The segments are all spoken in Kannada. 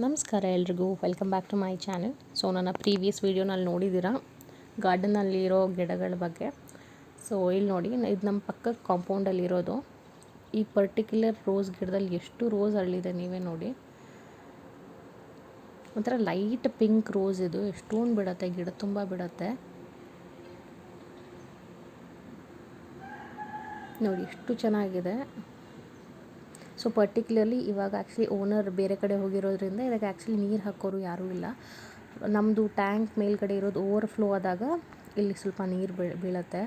ನಮಸ್ಕಾರ ಎಲ್ರಿಗೂ. Welcome back to my channel so ನನ್ನ ಪ್ರೀವಿಯಸ್ ವೀಡಿಯೋನಲ್ಲಿ ನೋಡಿದ್ದೀರಾ? ಗಾರ್ಡನಲ್ಲಿರೋ ಗಿಡಗಳ ಬಗ್ಗೆ. ಸೊ ಇಲ್ಲಿ ನೋಡಿ, ಇದು ನಮ್ಮ ಪಕ್ಕದ ಕಾಂಪೌಂಡಲ್ಲಿರೋದು ಈ ಪರ್ಟಿಕ್ಯುಲರ್ ರೋಸ್ ಗಿಡದಲ್ಲಿ ಎಷ್ಟು ರೋಸ್ ಅರಳಿದೆ ನೀವೇ ನೋಡಿ. ಒಂಥರ ಲೈಟ್ ಪಿಂಕ್ ರೋಸ್ ಇದು. ಎಷ್ಟೊಂದು ಬಿಡುತ್ತೆ, ಗಿಡ ತುಂಬ ಬಿಡುತ್ತೆ. ನೋಡಿ, ಎಷ್ಟು ಚೆನ್ನಾಗಿದೆ. ಸೊ ಪರ್ಟಿಕ್ಯುಲರ್ಲಿ ಇವಾಗ ಆ್ಯಕ್ಚುಲಿ ಓನರ್ ಬೇರೆ ಕಡೆ ಹೋಗಿರೋದ್ರಿಂದ ಇದಕ್ಕೆ ಆ್ಯಕ್ಚುಲಿ ನೀರು ಹಾಕೋರು ಯಾರೂ ಇಲ್ಲ. ನಮ್ಮದು ಟ್ಯಾಂಕ್ ಮೇಲ್ಗಡೆ ಇರೋದು ಓವರ್ ಫ್ಲೋ ಆದಾಗ ಇಲ್ಲಿ ಸ್ವಲ್ಪ ನೀರು ಬೀಳ, ಬೀಳುತ್ತೆ.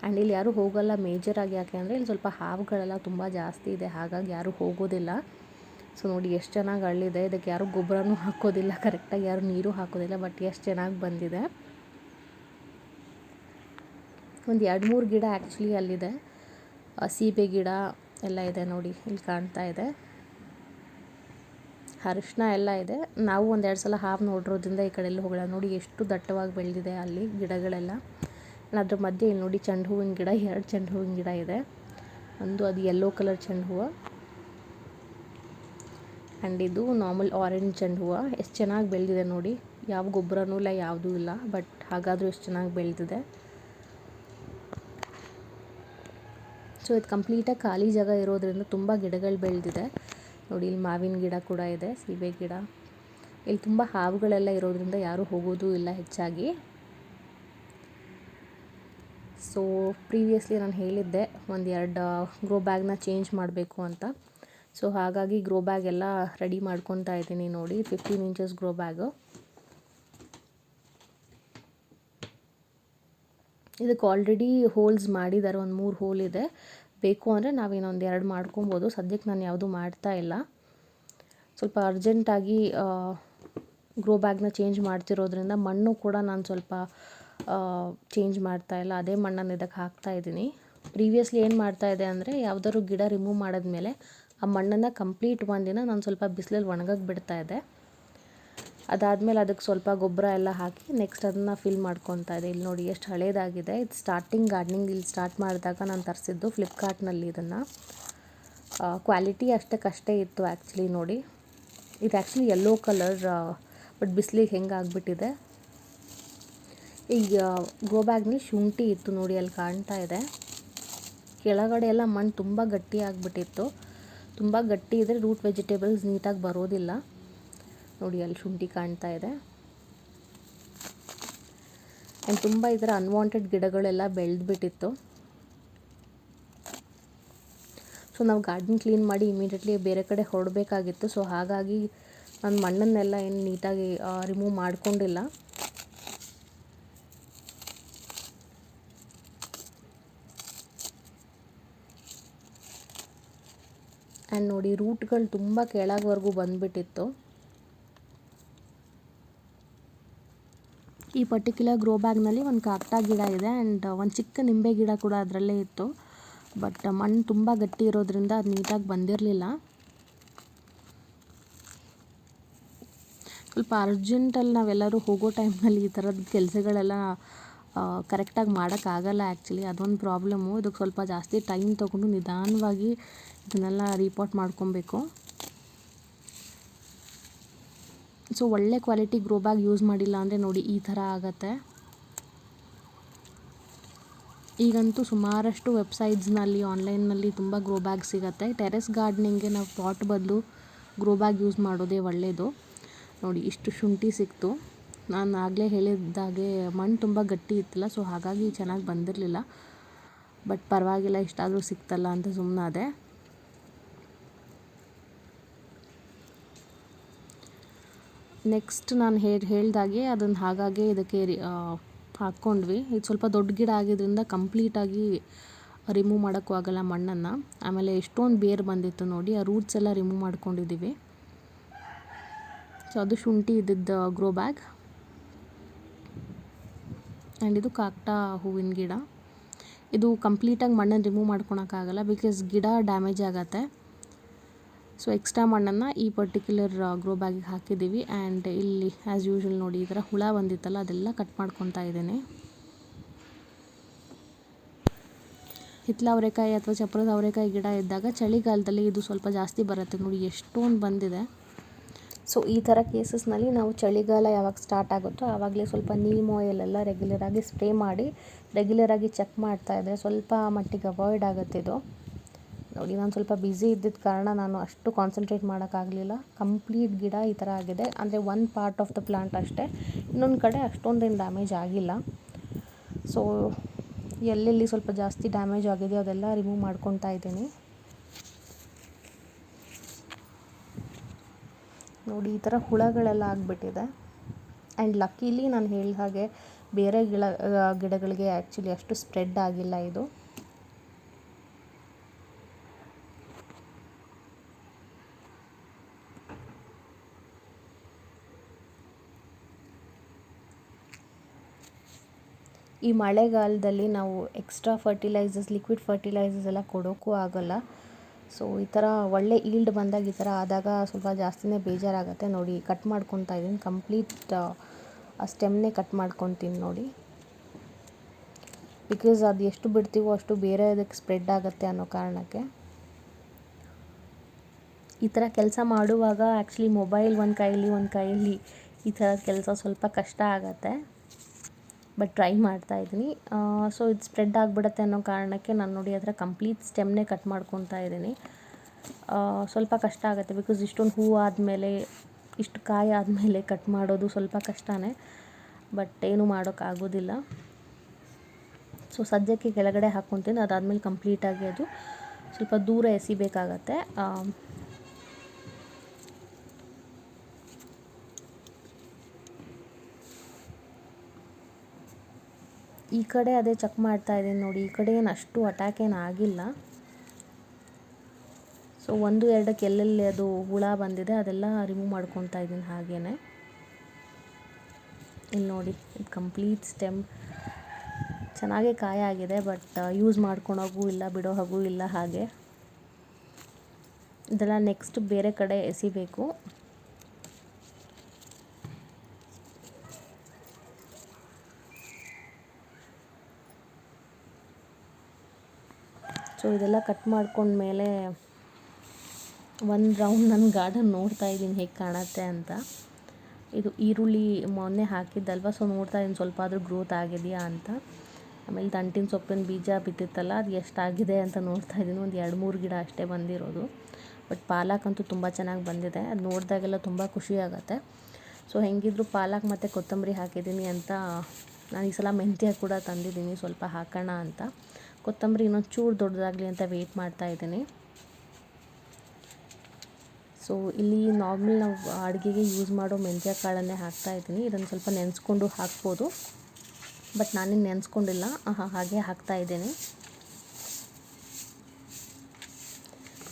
ಆ್ಯಂಡ್ ಇಲ್ಲಿ ಯಾರೂ ಹೋಗಲ್ಲ ಮೇಜರಾಗಿ ಯಾಕೆ ಅಂದರೆ ಇಲ್ಲಿ ಸ್ವಲ್ಪ ಹಾವುಗಳೆಲ್ಲ ತುಂಬ ಜಾಸ್ತಿ ಇದೆ. ಹಾಗಾಗಿ ಯಾರೂ ಹೋಗೋದಿಲ್ಲ. ಸೊ ನೋಡಿ ಎಷ್ಟು ಚೆನ್ನಾಗಿ ಅಳ್ಳಿದೆ ಇದಕ್ಕೆ ಯಾರೂ ಗೊಬ್ಬರನೂ ಹಾಕೋದಿಲ್ಲ. ಕರೆಕ್ಟಾಗಿ ಯಾರೂ ನೀರು ಹಾಕೋದಿಲ್ಲ. ಬಟ್ ಎಷ್ಟು ಚೆನ್ನಾಗಿ ಬಂದಿದೆ. ಒಂದು ಎರಡು ಮೂರು ಗಿಡ ಆ್ಯಕ್ಚುಲಿ ಅಲ್ಲಿದೆ. ಸೀಬೆ ಗಿಡ ಎಲ್ಲ ಇದೆ ನೋಡಿ, ಇಲ್ಲಿ ಕಾಣ್ತಾ ಇದೆ. ಅರಿಶಿನ ಎಲ್ಲ ಇದೆ. ನಾವು ಒಂದೆರಡು ಸಲ ಹಾವು ನೋಡಿರೋದ್ರಿಂದ ಈ ಕಡೆ ಎಲ್ಲ ಹೋಗಲ್ಲ. ನೋಡಿ, ಎಷ್ಟು ದಟ್ಟವಾಗಿ ಬೆಳೆದಿದೆ ಅಲ್ಲಿ ಗಿಡಗಳೆಲ್ಲ. ಅದ್ರ ಮಧ್ಯೆ ಇಲ್ಲಿ ನೋಡಿ ಚೆಂಡು ಹೂವಿನ ಗಿಡ, ಎರಡು ಚೆಂಡು ಹೂವಿನ ಗಿಡ ಇದೆ. ಒಂದು ಅದು ಯೆಲ್ಲೋ ಕಲರ್ ಚೆಂಡು ಹೂವು ಆ್ಯಂಡ್ ಇದು ನಾರ್ಮಲ್ ಆರೆಂಜ್ ಚೆಂಡು ಹೂವು ಎಷ್ಟು ಚೆನ್ನಾಗಿ ಬೆಳೆದಿದೆ ನೋಡಿ. ಯಾವ ಗೊಬ್ಬರನೂ ಇಲ್ಲ, ಯಾವುದೂ ಇಲ್ಲ. ಬಟ್ ಹಾಗಾದರೂ ಎಷ್ಟು ಚೆನ್ನಾಗಿ ಬೆಳೆದಿದೆ. ಸೊ ಇದು ಕಂಪ್ಲೀಟಾಗಿ ಖಾಲಿ ಜಾಗ ಇರೋದ್ರಿಂದ ತುಂಬ ಗಿಡಗಳು ಬೆಳೆದಿದೆ. ನೋಡಿ, ಇಲ್ಲಿ ಮಾವಿನ ಗಿಡ ಕೂಡ ಇದೆ, ಸೀಬೆ ಗಿಡ. ಇಲ್ಲಿ ತುಂಬ ಹಾವುಗಳೆಲ್ಲ ಇರೋದ್ರಿಂದ ಯಾರೂ ಹೋಗೋದು ಇಲ್ಲ ಹೆಚ್ಚಾಗಿ. ಸೊ ಪ್ರೀವಿಯಸ್ಲಿ ನಾನು ಹೇಳಿದ್ದೆ ಒಂದು ಎರಡು ಗ್ರೋ ಬ್ಯಾಗ್ನ ಚೇಂಜ್ ಮಾಡಬೇಕು ಅಂತ. ಸೊ ಹಾಗಾಗಿ ಗ್ರೋ ಬ್ಯಾಗ್ ಎಲ್ಲ ರೆಡಿ ಮಾಡ್ಕೊತಾ ಇದ್ದೀನಿ ನೋಡಿ ಫಿಫ್ಟೀನ್ ಇಂಚಸ್ ಗ್ರೋ ಬ್ಯಾಗು ಇದಕ್ಕೆ ಆಲ್ರೆಡಿ ಹೋಲ್ಸ್ ಮಾಡಿದ್ದಾರೆ ಒಂದು ಮೂರು ಹೋಲ್ ಇದೆ. ಬೇಕು ಅಂದರೆ ನಾವಿನ್ನೊಂದು ಎರಡು ಮಾಡ್ಕೊಬೋದು. ಸದ್ಯಕ್ಕೆ ನಾನು ಯಾವುದೂ ಮಾಡ್ತಾ ಇಲ್ಲ. ಸ್ವಲ್ಪ ಅರ್ಜೆಂಟಾಗಿ ಗ್ರೋ ಬ್ಯಾಗ್ನ ಚೇಂಜ್ ಮಾಡ್ತಿರೋದ್ರಿಂದ ಮಣ್ಣು ಕೂಡ ನಾನು ಸ್ವಲ್ಪ ಚೇಂಜ್ ಮಾಡ್ತಾ ಇಲ್ಲ. ಅದೇ ಮಣ್ಣನ್ನು ಇದಕ್ಕೆ ಹಾಕ್ತಾ ಇದ್ದೀನಿ. ಪ್ರೀವಿಯಸ್ಲಿ ಏನು ಮಾಡ್ತಾ ಇದೆ ಅಂದರೆ ಯಾವುದಾದ್ರು ಗಿಡ ರಿಮೂವ್ ಮಾಡಿದ್ಮೇಲೆ ಆ ಮಣ್ಣನ್ನು ಕಂಪ್ಲೀಟ್ ಒಂದಿನ ನಾನು ಸ್ವಲ್ಪ ಬಿಸಿಲಲ್ಲಿ ಒಣಗಕ್ಕೆ ಬಿಡ್ತಾ ಇದ್ದೆ. ಅದಾದಮೇಲೆ ಅದಕ್ಕೆ ಸ್ವಲ್ಪ ಗೊಬ್ಬರ ಎಲ್ಲ ಹಾಕಿ ನೆಕ್ಸ್ಟ್ ಅದನ್ನು ಫಿಲ್ ಮಾಡ್ಕೊತಾ ಇದೆ ಇಲ್ಲಿ ನೋಡಿ ಎಷ್ಟು ಹಳೇದಾಗಿದೆ. ಇದು ಸ್ಟಾರ್ಟಿಂಗ್ ಗಾರ್ಡ್ನಿಂಗ್ ಇಲ್ಲಿ ಸ್ಟಾರ್ಟ್ ಮಾಡಿದಾಗ ನಾನು ತರಿಸಿದ್ದು ಫ್ಲಿಪ್ಕಾರ್ಟ್ನಲ್ಲಿ ಇದನ್ನು. ಕ್ವಾಲಿಟಿ ಅಷ್ಟಕ್ಕಷ್ಟೇ ಇತ್ತು ಆ್ಯಕ್ಚುಲಿ ನೋಡಿ. ಇದು ಆ್ಯಕ್ಚುಲಿ ಯೆಲ್ಲೋ ಕಲರ್ ಬಟ್ ಬಿಸಿಲಿಗೆ ಹೆಂಗೆ ಆಗಿಬಿಟ್ಟಿದೆ. ಈಗ ಗೋ ಬ್ಯಾಗ್ನಲ್ಲಿ ಶುಂಠಿ ಇತ್ತು ನೋಡಿ, ಅಲ್ಲಿ ಕಾಣ್ತಾ ಇದೆ. ಕೆಳಗಡೆ ಎಲ್ಲ ಮಣ್ಣು ತುಂಬ ಗಟ್ಟಿ ಆಗಿಬಿಟ್ಟಿತ್ತು. ತುಂಬ ಗಟ್ಟಿ ಇದ್ದರೆ ರೂಟ್ ವೆಜಿಟೇಬಲ್ಸ್ ನೀಟಾಗಿ ಬರೋದಿಲ್ಲ. ನೋಡಿ ಅಲ್ಲಿ ಶುಂಠಿ ಕಾಣ್ತಾ ಇದೆ. ಆ್ಯಂಡ್ ತುಂಬ ಇದರ ಅನ್ವಾಂಟೆಡ್ ಗಿಡಗಳೆಲ್ಲ ಬೆಳೆದ್ಬಿಟ್ಟಿತ್ತು. ಸೊ ನಾವು ಗಾರ್ಡನ್ ಕ್ಲೀನ್ ಮಾಡಿ ಇಮಿಡಿಯೇಟ್ಲಿ ಬೇರೆ ಕಡೆ ಹೊರಡಬೇಕಾಗಿತ್ತು ಸೊ ಹಾಗಾಗಿ ನಾನು ಮಣ್ಣನ್ನೆಲ್ಲ ಏನು ನೀಟಾಗಿ ರಿಮೂವ್ ಮಾಡಿಕೊಂಡಿಲ್ಲ. ಆ್ಯಂಡ್ ನೋಡಿ ರೂಟ್ಗಳು ತುಂಬ ಕೆಳಗವರೆಗೂ ಬಂದುಬಿಟ್ಟಿತ್ತು. ಈ ಪರ್ಟಿಕ್ಯುಲರ್ ಗ್ರೋ ಬ್ಯಾಗ್ನಲ್ಲಿ ಒಂದು ಕಾಕ್ಟಾ ಗಿಡ ಇದೆ ಆ್ಯಂಡ್ ಒಂದು ಚಿಕ್ಕ ನಿಂಬೆ ಗಿಡ ಕೂಡ ಅದರಲ್ಲೇ ಇತ್ತು. ಬಟ್ ಮಣ್ಣು ತುಂಬ ಗಟ್ಟಿ ಇರೋದ್ರಿಂದ ಅದು ನೀಟಾಗಿ ಬಂದಿರಲಿಲ್ಲ. ಸ್ವಲ್ಪ ಅರ್ಜೆಂಟಲ್ಲಿ ನಾವೆಲ್ಲರೂ ಹೋಗೋ ಟೈಮ್ನಲ್ಲಿ ಈ ಥರದ ಕೆಲಸಗಳೆಲ್ಲ ಕರೆಕ್ಟಾಗಿ ಮಾಡೋಕ್ಕಾಗಲ್ಲ ಆ್ಯಕ್ಚುಲಿ ಅದೊಂದು ಪ್ರಾಬ್ಲಮ್ಮು ಇದಕ್ಕೆ ಸ್ವಲ್ಪ ಜಾಸ್ತಿ ಟೈಮ್ ತೊಗೊಂಡು ನಿಧಾನವಾಗಿ ಇದನ್ನೆಲ್ಲ ರಿಪೋರ್ಟ್ ಮಾಡ್ಕೊಬೇಕು. ಸೊ ಒಳ್ಳೆ ಕ್ವಾಲಿಟಿ ಗ್ರೋ ಬ್ಯಾಗ್ ಯೂಸ್ ಮಾಡಿಲ್ಲ ಅಂದರೆ ನೋಡಿ ಈ ಥರ ಆಗತ್ತೆ. ಈಗಂತೂ ಸುಮಾರಷ್ಟು ವೆಬ್ಸೈಟ್ಸ್ನಲ್ಲಿ ಆನ್ಲೈನ್ನಲ್ಲಿ ತುಂಬ ಗ್ರೋ ಬ್ಯಾಗ್ ಸಿಗುತ್ತೆ. ಟೆರೆಸ್ ಗಾರ್ಡನಿಂಗ್ಗೆ ನಾವು ಪಾಟ್ ಬದಲು ಗ್ರೋ ಬ್ಯಾಗ್ ಯೂಸ್ ಮಾಡೋದೇ ಒಳ್ಳೆಯದು ನೋಡಿ ಇಷ್ಟು ಶುಂಠಿ ಸಿಕ್ತು. ನಾನು ಆಗಲೇ ಹೇಳಿದ್ದಾಗೆ ಮಣ್ಣು ತುಂಬ ಗಟ್ಟಿ ಇತ್ತಲ್ಲ ಸೊ ಹಾಗಾಗಿ ಚೆನ್ನಾಗಿ ಬಂದಿರಲಿಲ್ಲ. ಬಟ್ ಪರವಾಗಿಲ್ಲ, ಇಷ್ಟಾದರೂ ಸಿಕ್ತಲ್ಲ ಅಂತ ಸುಮ್ಮನಾದೆ ನೆಕ್ಸ್ಟ್ ನಾನು ಹೇಳಿ ಹೇಳ್ದಾಗೆ ಅದನ್ನು ಹಾಗಾಗೆ ಇದಕ್ಕೆ ಹಾಕ್ಕೊಂಡ್ವಿ. ಇದು ಸ್ವಲ್ಪ ದೊಡ್ಡ ಗಿಡ ಆಗಿದ್ದರಿಂದ ಕಂಪ್ಲೀಟಾಗಿ ರಿಮೂವ್ ಮಾಡೋಕ್ಕೂ ಆಗೋಲ್ಲ ಮಣ್ಣನ್ನು. ಆಮೇಲೆ ಎಷ್ಟೊಂದು ಬೇರು ಬಂದಿತ್ತು ನೋಡಿ, ಆ ರೂಟ್ಸ್ ಎಲ್ಲ ರಿಮೂವ್ ಮಾಡ್ಕೊಂಡಿದ್ದೀವಿ ಸೊ ಅದು ಶುಂಠಿ ಇದ್ದಿದ್ದ ಗ್ರೋ ಬ್ಯಾಗ್ ಆ್ಯಂಡ್ ಇದು ಕಾಕ್ಟಾ ಹೂವಿನ ಗಿಡ. ಇದು ಕಂಪ್ಲೀಟಾಗಿ ಮಣ್ಣನ್ನು ರಿಮೂವ್ ಮಾಡ್ಕೊಳಕ್ಕಾಗಲ್ಲ ಬಿಕಾಸ್ ಗಿಡ ಡ್ಯಾಮೇಜ್ ಆಗತ್ತೆ. ಸೊ ಎಕ್ಸ್ಟ್ರಾ ಮಣ್ಣನ್ನು ಈ ಪರ್ಟಿಕ್ಯುಲರ್ ಗ್ರೋ ಬ್ಯಾಗಿಗೆ ಹಾಕಿದ್ದೀವಿ. ಆ್ಯಂಡ್ ಇಲ್ಲಿ ಆ್ಯಸ್ ಯೂಶ್ವಲ್ ನೋಡಿ, ಈ ಥರ ಹುಳ ಬಂದಿತ್ತಲ್ಲ, ಅದೆಲ್ಲ ಕಟ್ ಮಾಡ್ಕೊತಾ ಇದ್ದೇನೆ. ಹಿತ್ತಲ ಅವರೆಕಾಯಿ ಅಥವಾ ಚಪ್ರದ ಅವರೆಕಾಯಿ ಗಿಡ ಇದ್ದಾಗ ಚಳಿಗಾಲದಲ್ಲಿ ಇದು ಸ್ವಲ್ಪ ಜಾಸ್ತಿ ಬರುತ್ತೆ ನೋಡಿ, ಎಷ್ಟೊಂದು ಬಂದಿದೆ. ಸೊ ಈ ಥರ ಕೇಸಸ್ನಲ್ಲಿ ನಾವು ಚಳಿಗಾಲ ಯಾವಾಗ ಸ್ಟಾರ್ಟ್ ಆಗುತ್ತೋ, ಆವಾಗಲೇ ಸ್ವಲ್ಪ ನೀಮ್ ಆಯಿಲ್ ಎಲ್ಲ ರೆಗ್ಯುಲರಾಗಿ ಸ್ಪ್ರೇ ಮಾಡಿ ರೆಗ್ಯುಲರಾಗಿ ಚೆಕ್ ಮಾಡ್ತಾ ಇದ್ದರೆ ಸ್ವಲ್ಪ ಮಟ್ಟಿಗೆ ಅವಾಯ್ಡ್ ಆಗುತ್ತೆ ಇದು. ನೋಡಿ, ನಾನು ಸ್ವಲ್ಪ ಬ್ಯುಸಿ ಇದ್ದಿದ್ದ ಕಾರಣ ನಾನು ಅಷ್ಟು ಕಾನ್ಸಂಟ್ರೇಟ್ ಮಾಡೋಕ್ಕಾಗಲಿಲ್ಲ. ಕಂಪ್ಲೀಟ್ ಗಿಡ ಈ ಥರ ಆಗಿದೆ. ಅಂದರೆ one part of the plant ಅಷ್ಟೇ. ಇನ್ನೊಂದು ಕಡೆ ಅಷ್ಟೊಂದೇನು ಡ್ಯಾಮೇಜ್ ಆಗಿಲ್ಲ. ಸೊ ಎಲ್ಲೆಲ್ಲಿ ಸ್ವಲ್ಪ ಜಾಸ್ತಿ ಡ್ಯಾಮೇಜ್ ಆಗಿದೆಯೋ ಅದೆಲ್ಲ ರಿಮೂವ್ ಮಾಡ್ಕೊತಾ ಇದ್ದೀನಿ. ನೋಡಿ, ಈ ಥರ ಹುಳಗಳೆಲ್ಲ ಆಗಿಬಿಟ್ಟಿದೆ. ಆ್ಯಂಡ್ ಲಕ್ಕೀಲಿ ನಾನು ಹೇಳಿದ ಹಾಗೆ ಬೇರೆ ಗಿಡ ಗಿಡಗಳಿಗೆ ಆ್ಯಕ್ಚುಲಿ ಅಷ್ಟು ಸ್ಪ್ರೆಡ್ ಆಗಿಲ್ಲ ಇದು. ಈ ಮಳೆಗಾಲದಲ್ಲಿ ನಾವು ಎಕ್ಸ್ಟ್ರಾ ಫರ್ಟಿಲೈಸರ್ಸ್ ಲಿಕ್ವಿಡ್ ಫರ್ಟಿಲೈಸರ್ಸ್ ಎಲ್ಲ ಕೊಡೋಕ್ಕೂ ಆಗೋಲ್ಲ. ಸೊ ಈ ಥರ ಒಳ್ಳೆ ಈಲ್ಡ್ ಬಂದಾಗ ಈ ಥರ ಆದಾಗ ಸ್ವಲ್ಪ ಜಾಸ್ತಿನೇ ಬೇಜಾರಾಗುತ್ತೆ. ನೋಡಿ ಕಟ್ ಮಾಡ್ಕೊತಾ ಇದ್ದೀನಿ. ಕಂಪ್ಲೀಟ್ ಆ ಸ್ಟೆಮ್ನೇ ಕಟ್ ಮಾಡ್ಕೊತೀನಿ ನೋಡಿ. ಬಿಕಾಸ್ ಅದು ಎಷ್ಟು ಬಿಡ್ತೀವೋ ಅಷ್ಟು ಬೇರೆ ಅದಕ್ಕೆ ಸ್ಪ್ರೆಡ್ ಆಗುತ್ತೆ ಅನ್ನೋ ಕಾರಣಕ್ಕೆ. ಈ ಥರ ಕೆಲಸ ಮಾಡುವಾಗ ಆ್ಯಕ್ಚುಲಿ ಮೊಬೈಲ್ ಒಂದು ಕೈಯಲ್ಲಿ ಒಂದು ಕೈಯಲ್ಲಿ ಈ ಥರ ಕೆಲಸ ಸ್ವಲ್ಪ ಕಷ್ಟ ಆಗುತ್ತೆ. ಬಟ್ ಟ್ರೈ ಮಾಡ್ತಾ ಇದ್ದೀನಿ. ಸೊ ಇದು ಸ್ಪ್ರೆಡ್ ಆಗಿಬಿಡುತ್ತೆ ಅನ್ನೋ ಕಾರಣಕ್ಕೆ ನಾನು ನೋಡಿ ಅದರ ಕಂಪ್ಲೀಟ್ ಸ್ಟೆಮ್ನೇ ಕಟ್ ಮಾಡ್ಕೊತಾ ಇದ್ದೀನಿ. ಸ್ವಲ್ಪ ಕಷ್ಟ ಆಗುತ್ತೆ ಬಿಕಾಸ್ ಇಷ್ಟೊಂದು ಹೂವು ಆದಮೇಲೆ, ಇಷ್ಟು ಕಾಯಿ ಆದಮೇಲೆ ಕಟ್ ಮಾಡೋದು ಸ್ವಲ್ಪ ಕಷ್ಟನೇ. ಬಟ್ ಏನು ಮಾಡೋಕ್ಕಾಗೋದಿಲ್ಲ ಸೊ ಸದ್ಯಕ್ಕೆ ಕೆಳಗಡೆ ಹಾಕ್ಕೊತೀನಿ ಅದಾದಮೇಲೆ ಕಂಪ್ಲೀಟಾಗಿ ಅದು ಸ್ವಲ್ಪ ದೂರ ಎಸಿಬೇಕಾಗತ್ತೆ. ಈ ಕಡೆ ಅದೇ ಚೆಕ್ ಮಾಡ್ತಾ ಇದ್ದೀನಿ ನೋಡಿ, ಈ ಕಡೆ ಏನು ಅಷ್ಟು ಅಟ್ಯಾಕ್ ಏನು ಆಗಿಲ್ಲ. ಸೊ ಒಂದು, ಎರಡಕ್ಕೆ ಎಲ್ಲೆಲ್ಲಿ ಅದು ಹುಳ ಬಂದಿದೆ ಅದೆಲ್ಲ ರಿಮೂವ್ ಮಾಡ್ಕೊತಾ ಇದ್ದೀನಿ ಹಾಗೇ ಇಲ್ಲಿ ನೋಡಿ, ಇದು ಕಂಪ್ಲೀಟ್ ಸ್ಟೆಮ್ ಚೆನ್ನಾಗೇ ಕಾಯ ಆಗಿದೆ ಬಟ್ ಯೂಸ್ ಮಾಡ್ಕೊಳೋಗೂ ಇಲ್ಲ, ಬಿಡೋ ಹಾಗೂ ಇಲ್ಲ ಹಾಗೆ. ಇದೆಲ್ಲ ನೆಕ್ಸ್ಟ್ ಬೇರೆ ಕಡೆ ಎಸಿಬೇಕು. ಸೊ ಇದೆಲ್ಲ ಕಟ್ ಮಾಡ್ಕೊಂಡ್ಮೇಲೆ ಒಂದು ರೌಂಡ್ ನನ್ನ ಗಾರ್ಡನ್ ನೋಡ್ತಾ ಇದ್ದೀನಿ ಹೇಗೆ ಕಾಣುತ್ತೆ ಅಂತ. ಇದು ಈರುಳ್ಳಿ ಮೊನ್ನೆ ಹಾಕಿದ್ದಲ್ವ, ಸೊ ನೋಡ್ತಾ ಇದ್ದೀನಿ ಸ್ವಲ್ಪ ಆದರೂ ಗ್ರೋತ್ ಆಗಿದೆಯಾ ಅಂತ. ಆಮೇಲೆ ದಂಟಿನ ಸೊಪ್ಪಿನ ಬೀಜ ಬಿತ್ತಿತ್ತಲ್ಲ, ಅದು ಎಷ್ಟಾಗಿದೆ ಅಂತ ನೋಡ್ತಾ ಇದ್ದೀನಿ. ಒಂದು ಎರಡು ಮೂರು ಗಿಡ ಅಷ್ಟೇ ಬಂದಿರೋದು. ಬಟ್ ಪಾಲಕ್ ಅಂತೂ ತುಂಬ ಚೆನ್ನಾಗಿ ಬಂದಿದೆ. ಅದು ನೋಡಿದಾಗೆಲ್ಲ ತುಂಬ ಖುಷಿ ಆಗುತ್ತೆ. ಸೊ ಹೆಂಗಿದ್ರು ಪಾಲಕ್ ಮತ್ತು ಕೊತ್ತಂಬರಿ ಹಾಕಿದ್ದೀನಿ ಅಂತ ನಾನು ಈ ಸಲ ಮೆಂತ್ಯ ಕೂಡ ತಂದಿದ್ದೀನಿ, ಸ್ವಲ್ಪ ಹಾಕೋಣ ಅಂತ. ಕೊತ್ತಂಬರಿ ಇನ್ನೊಂದು ಚೂರು ದೊಡ್ಡದಾಗಲಿ ಅಂತ ವೆಯ್ಟ್ ಮಾಡ್ತಾ ಇದ್ದೀನಿ. ಸೊ ಇಲ್ಲಿ ನಾರ್ಮಲ್ ನಾವು ಅಡುಗೆಗೆ ಯೂಸ್ ಮಾಡೋ ಮೆಂತ್ಯ ಕಾಳನ್ನೇ ಹಾಕ್ತಾ ಇದ್ದೀನಿ. ಇದನ್ನು ಸ್ವಲ್ಪ ನೆನೆಸ್ಕೊಂಡು ಹಾಕ್ಬೋದು. ಬಟ್ ನಾನೇನು ನೆನೆಸ್ಕೊಂಡಿಲ್ಲ. ಹಾಗೆ ಹಾಕ್ತಾ ಇದ್ದೀನಿ.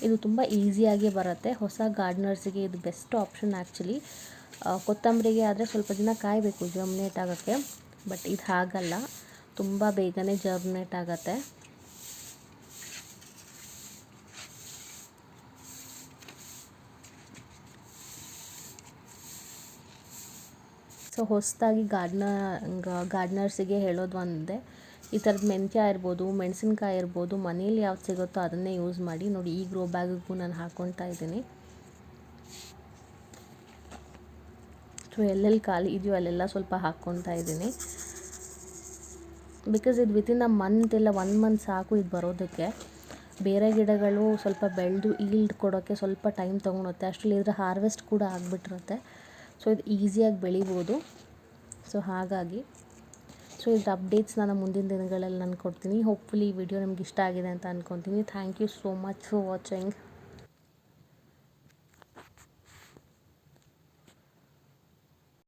ಇದು ತುಂಬ ಈಸಿಯಾಗಿ ಬರುತ್ತೆ. ಹೊಸ ಗಾರ್ಡ್ನರ್ಸಿಗೆ ಇದು ಬೆಸ್ಟ್ ಆಪ್ಷನ್ ಆ್ಯಕ್ಚುಲಿ ಕೊತ್ತಂಬರಿಗೆ ಆದರೆ ಸ್ವಲ್ಪ ದಿನ ಕಾಯಬೇಕು ಜರ್ಮಿನೇಟ್ ಆಗೋಕ್ಕೆ. ಬಟ್ ಇದು ಹಾಗಲ್ಲ. ತುಂಬ ಬೇಗನೆ ಜರ್ಮಿನೇಟ್ ಆಗುತ್ತೆ. ಸೊ ಹೊಸದಾಗಿ ಗಾರ್ಡ್ನ ಗಾರ್ಡ್ನರ್ಸಿಗೆ ಹೇಳೋದು ಒಂದೇ. ಈ ಥರದ ಮೆಂತ್ಯ ಇರ್ಬೋದು, ಮೆಣಸಿನ್ಕಾಯಿ ಇರ್ಬೋದು, ಮನೇಲಿ ಯಾವ್ದು ಸಿಗುತ್ತೋ ಅದನ್ನೇ ಯೂಸ್ ಮಾಡಿ ನೋಡಿ, ಈ ಗ್ರೋ ಬ್ಯಾಗಿಗೂ ನಾನು ಹಾಕ್ಕೊತಾ ಇದ್ದೀನಿ. ಸೊ ಎಲ್ಲೆಲ್ಲಿ ಖಾಲಿ ಇದೆಯೋ ಅಲ್ಲೆಲ್ಲ ಸ್ವಲ್ಪ ಹಾಕ್ಕೊತಾ ಇದ್ದೀನಿ. ಬಿಕಾಸ್ ಇದು ವಿತಿನ್ ಅ ಮಂತ್ ಇಲ್ಲ ಒನ್ ಮಂತ್ ಸಾಕು ಇದು ಬರೋದಕ್ಕೆ. ಬೇರೆ ಗಿಡಗಳು ಸ್ವಲ್ಪ ಬೆಳೆದು ಈಲ್ಡ್ ಕೊಡೋಕ್ಕೆ ಸ್ವಲ್ಪ ಟೈಮ್ ತೊಗೊಳುತ್ತೆ. ಅಷ್ಟರಲ್ಲಿ ಇದ್ರ ಹಾರ್ವೆಸ್ಟ್ ಕೂಡ ಆಗಿಬಿಟ್ಟಿರುತ್ತೆ. ಸೊ ಇದು ಈಸಿಯಾಗಿ ಬೆಳಿಬೋದು. ಸೊ ಹಾಗಾಗಿ, ಸೊ ಇದ್ರ ಅಪ್ಡೇಟ್ಸ್ ನಾನು ಮುಂದಿನ ದಿನಗಳಲ್ಲಿ ನಾನು ಕೊಡ್ತೀನಿ. ಹೋಪ್ಫುಲಿ ಈ ವಿಡಿಯೋ ನಿಮ್ಗೆ ಇಷ್ಟ ಆಗಿದೆ ಅಂತ ಅಂದ್ಕೊತೀನಿ thank you so much for watching